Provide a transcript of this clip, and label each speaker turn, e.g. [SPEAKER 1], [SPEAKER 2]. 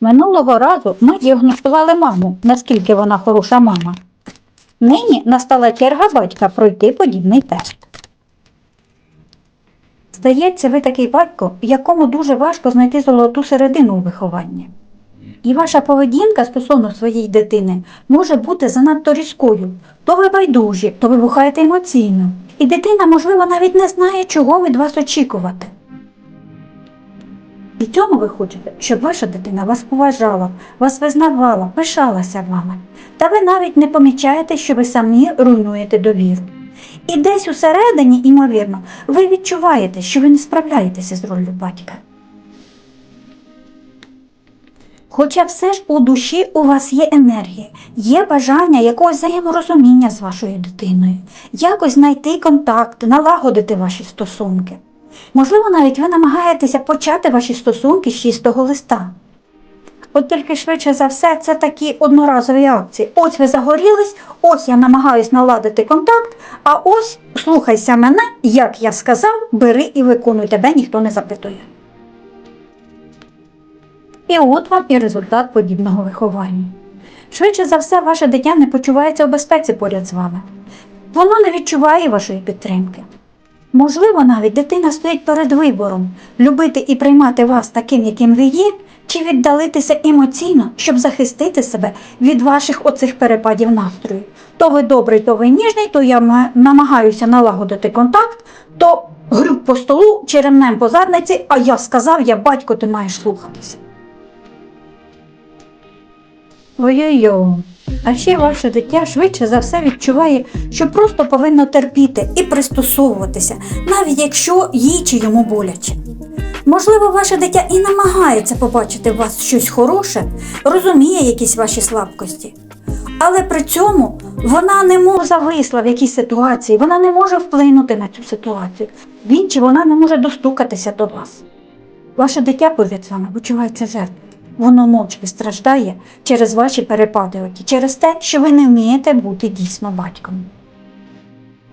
[SPEAKER 1] Минулого разу ми діагностували маму, наскільки вона хороша мама. Нині настала черга батька пройти подібний тест. Здається, ви такий батько, якому дуже важко знайти золоту середину у вихованні. І ваша поведінка стосовно своєї дитини може бути занадто різкою. То ви байдужі, то вибухаєте емоційно. І дитина, можливо, навіть не знає, чого від вас очікувати. І цьому ви хочете, щоб ваша дитина вас поважала, вас визнавала, пишалася вами. Та ви навіть не помічаєте, що ви самі руйнуєте довіру. І десь усередині, ймовірно, ви відчуваєте, що ви не справляєтеся з роллю батька. Хоча все ж у душі у вас є енергія, є бажання якогось взаєморозуміння з вашою дитиною, якось знайти контакт, налагодити ваші стосунки. Можливо, навіть ви намагаєтеся почати ваші стосунки з чистого листа. От тільки швидше за все, це такі одноразові акції. Ось ви загорілись, ось я намагаюсь наладити контакт, а ось слухайся мене, як я сказав, бери і виконуй, тебе ніхто не запитує. І от вам і результат подібного виховання. Швидше за все, ваше дитя не почувається у безпеці поряд з вами. Воно не відчуває вашої підтримки. Можливо, навіть дитина стоїть перед вибором любити і приймати вас таким, яким ви є, чи віддалитися емоційно, щоб захистити себе від ваших оцих перепадів настрою. То ви добрий, то ви ніжний, то я намагаюся налагодити контакт, то грюк по столу, черемнем по задниці, а я сказав, я батько, ти маєш слухатися. Ой-ой-ой. А ще ваше дитя швидше за все відчуває, що просто повинно терпіти і пристосовуватися, навіть якщо їй чи йому боляче. Можливо, ваше дитя і намагається побачити в вас щось хороше, розуміє якісь ваші слабкості. Але при цьому вона не може зависла в якійсь ситуації, вона не може вплинути на цю ситуацію. Він чи вона не може достукатися до вас. Ваше дитя поряд з вами почувається жертвою. Воно мовчки страждає через ваші перепади, через те, що ви не вмієте бути дійсно батьком.